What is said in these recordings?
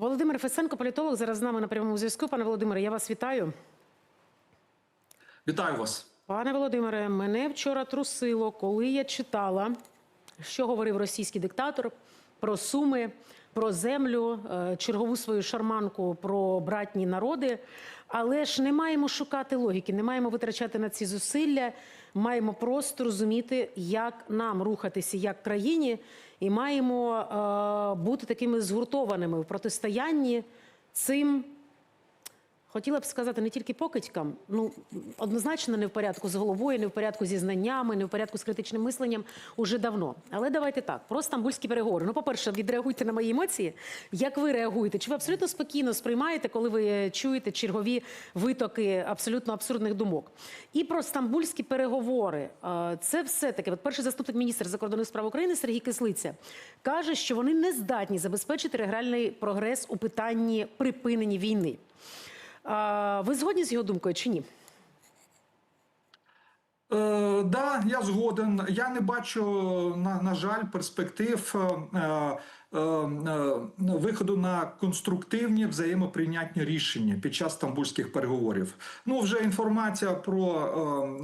Володимир Фесенко, політолог, зараз з нами на прямому зв'язку. Пане Володимире, я вас вітаю. Вітаю вас. Пане Володимире, мене вчора трусило, коли я читала, що говорив російський диктатор про суми, про землю, е, чергову свою шарманку про братні народи. Але ж не маємо шукати логіки, не маємо витрачати на ці зусилля. Маємо просто розуміти, як нам рухатися як країні, і маємо е, бути такими згуртованими в протистоянні цим. Хотіла б сказати не тільки покидькам, ну однозначно не в порядку з головою, не в порядку зі знаннями, не в порядку з критичним мисленням уже давно. Але давайте так, про стамбульські переговори. Ну, по-перше, відреагуйте на мої емоції. Як ви реагуєте? Чи ви абсолютно спокійно сприймаєте, коли ви е, чуєте чергові витоки абсолютно абсурдних думок? І про стамбульські переговори. Е, Це все таки. От перший заступник міністра закордонних справ України Сергій Кислиця каже, що вони не здатні забезпечити регіональний прогрес у питанні припинення війни. Ви згодні з його думкою чи ні? Е, да, я згоден. Я не бачу, на, на жаль, перспектив е, виходу на конструктивні взаємоприйнятні рішення під час стамбульських переговорів. Ну, вже інформація про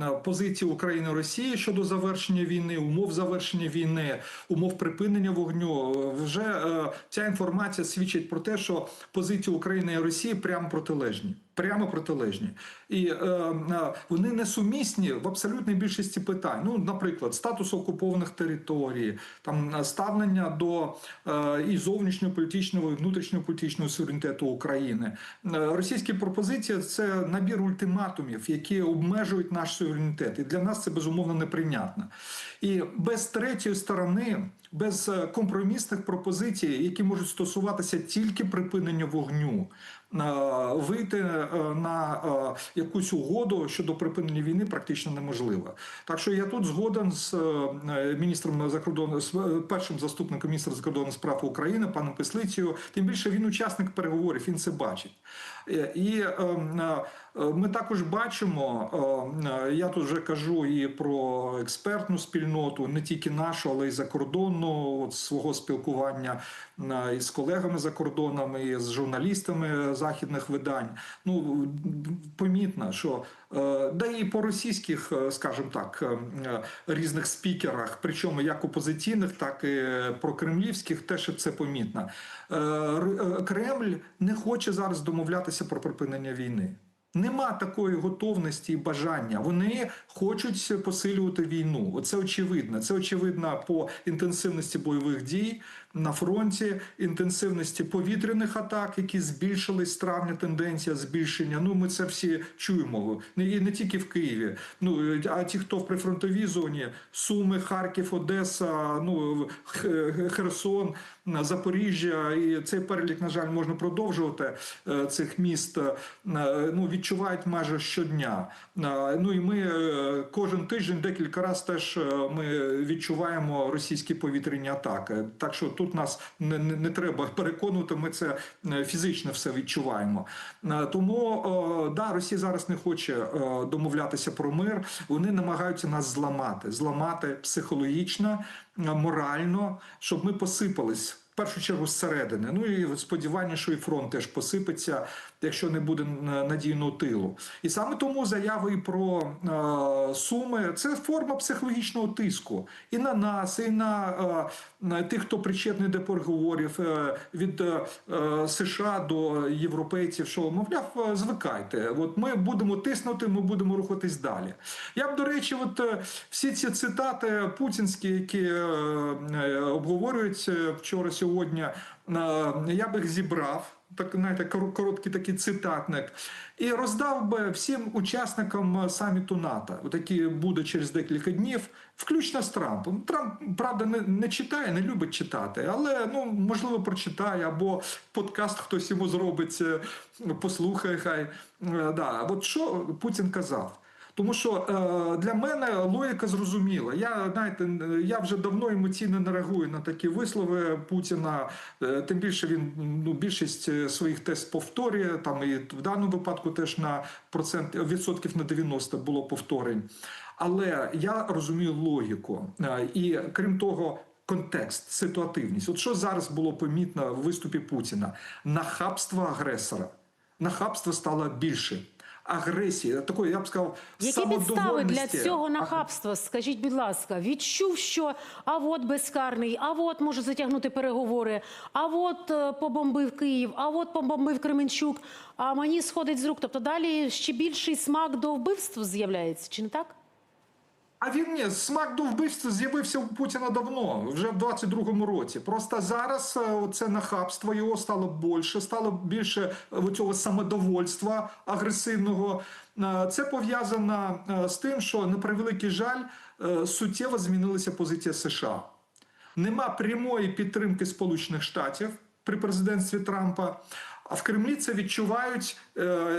е, позицію України і Росії щодо завершення війни, умов завершення війни, умов припинення вогню. Вже е, ця інформація свідчить про те, що позиції України і Росії прямо протилежні. Прямо протилежні, і е, е, вони несумісні в абсолютній більшості питань. Ну, наприклад, статус окупованих територій, там е, ставлення до е, і зовнішньополітичного, і внутрішньополітичного суверенітету України. Е, російські пропозиції це набір ультиматумів, які обмежують наш суверенітет, і для нас це безумовно неприйнятно. І без третьої сторони, без е, компромісних пропозицій, які можуть стосуватися тільки припинення вогню. е, Вийти е, на якусь угоду щодо припинення війни практично неможливо. Так що я тут згоден з міністром закордонних першим заступником міністра закордонних справ України, паном Песлицею. Тим більше він учасник переговорів, він це бачить. І е, е, ми також бачимо, е, е, я тут вже кажу і про експертну спільноту, не тільки нашу, але й закордонну, от свого спілкування е, із колегами за кордоном, і з журналістами західних видань. Ну помітно, що е, да і по російських, е, скажімо так, е, е, різних спікерах, причому як опозиційних, так і прокремлівських, теж це помітно. Е, е, Кремль не хоче зараз домовлятися про припинення війни. Нема такої готовності і бажання. Вони хочуть посилювати війну. Оце очевидно. Це очевидно по інтенсивності бойових дій на фронті, інтенсивності повітряних атак, які збільшились з травня. Тенденція збільшення. Ну ми це всі чуємо. І не тільки в Києві. Ну а ті, хто в прифронтовій зоні, Суми, Харків, Одеса, ну Херсон, Запоріжжя, і цей перелік, на жаль, можна продовжувати е, цих міст. е, Ну відчувають майже щодня. Е, Ну і ми кожен тиждень декілька разів теж ми відчуваємо російські повітряні атаки. Так що тут нас не, не, не треба переконувати. Ми це е, фізично все відчуваємо. Е, Тому е, да, Росія зараз не хоче домовлятися про мир. Вони намагаються нас зламати, зламати психологічно, морально, щоб ми посипались. Першу чергу зсередини. Ну і сподівання, що і фронт теж посипеться, якщо не буде надійного тилу. І саме тому заяви про е, суми це форма психологічного тиску і на нас, і на, е, на тих, хто причетний до переговорів е, від е, е, США до європейців, що мовляв, е, звикайте. От ми будемо тиснути, ми будемо рухатись далі. Я б до речі, от е, всі ці цитати путінські, які е, е, обговорюють вчора сьогодні, е, я б їх зібрав. Так, знаєте, короткий такий цитатник, і роздав би всім учасникам е, саміту НАТО, який буде через декілька днів, включно з Трампом. Трамп, правда, не, не читає, не любить читати, але ну можливо прочитає або подкаст хтось йому зробить, е, послухає. Хай да. От що Путін казав. Тому що е, для мене логіка зрозуміла. Я знаєте, я вже давно емоційно не реагую на такі вислови Путіна. Е, тим більше він ну більшість е, своїх тез повторює. Там і в даному випадку теж на процент відсотків на 90 було повторень. Але я розумію логіку. І крім того, контекст, ситуативність. От що зараз було помітно в виступі Путіна? Нахабство агресора. Нахабство стало більше. Агресії, такої, я б сказав, Які підстави для цього нахабства? Скажіть, будь ласка, відчув, що а от безкарний, а от може затягнути переговори, а от е, побомбив Київ, а от побомбив Кременчук, а мені сходить з рук. Тобто далі ще більший смак до вбивств з'являється, чи не так? А він ні, смак до вбивства з'явився у Путіна давно, вже в 22-му році. Просто зараз е, це нахабство його стало більше, стало більше е, цього самодовольства агресивного. Е, Це пов'язано з тим, що на превеликий жаль суттєво змінилася позиція США. Нема прямої підтримки Сполучених Штатів при президентстві Трампа. А в Кремлі це відчувають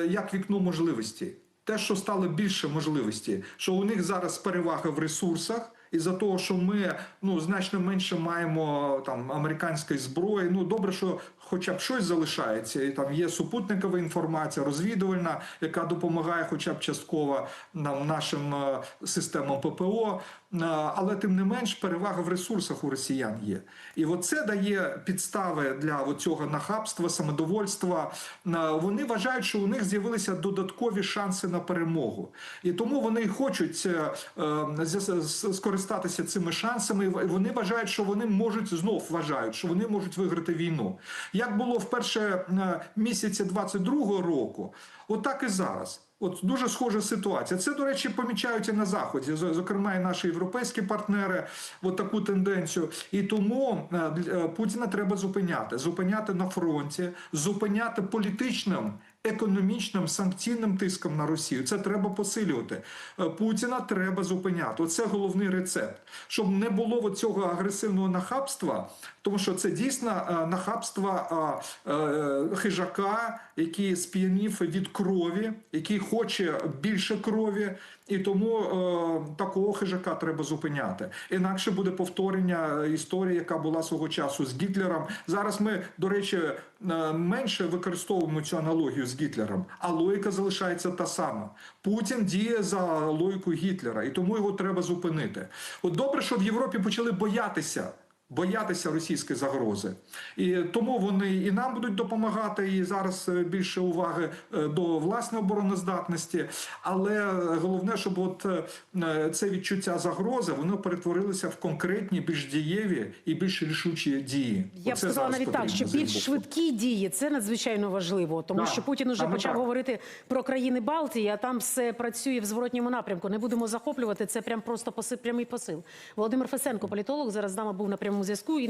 як вікно можливості. Те, що стало більше можливості, що у них зараз перевага в ресурсах. І за того, що ми ну значно менше маємо там американської зброї. Ну добре, що хоча б щось залишається, і там є супутникова інформація, розвідувальна, яка допомагає, хоча б частково нам нашим е, системам ППО. Е, Але тим не менш перевага в ресурсах у росіян є. І оце дає підстави для цього нахабства, самодовольства. Е, Вони вважають, що у них з'явилися додаткові шанси на перемогу, і тому вони хочуть з- скористатися цими шансами. І Вони вважають, що вони можуть знов вважають, що вони можуть виграти війну. Як було в перші е, місяці 22-го року, отак і зараз. От дуже схожа ситуація. Це, до речі, помічають і на заході, зокрема, і наші європейські партнери, от таку тенденцію. І тому е, е, Путіна треба зупиняти, зупиняти на фронті, зупиняти політичним. Економічним санкційним тиском на Росію це треба посилювати. Е, Путіна треба зупиняти. Оце головний рецепт, щоб не було цього агресивного нахабства, тому що це дійсно е, нахабство е, хижака, який сп'янів від крові, який хоче більше крові, і тому такого хижака треба зупиняти. Інакше буде повторення історії, яка була свого часу з Гітлером. Зараз ми, до речі, менше використовуємо цю аналогію з Гітлером, а логіка залишається та сама. Путін діє за логікою Гітлера, і тому його треба зупинити. От добре, що в Європі почали боятися. Боятися російської загрози, і тому вони і нам будуть допомагати. І зараз е, більше уваги е, до власної обороноздатності. Але головне, щоб от е, це відчуття загрози воно перетворилося в конкретні, більш дієві і більш рішучі дії. Я б сказала навіть так, що більш боку. швидкі дії це надзвичайно важливо, тому Так, що Путін уже почав так. говорити про країни Балтії, а там все працює в зворотньому напрямку. Не будемо захоплювати це прям просто поси- прямий посил. Володимир Фесенко, політолог, зараз з нами був на прямому зв'язку. І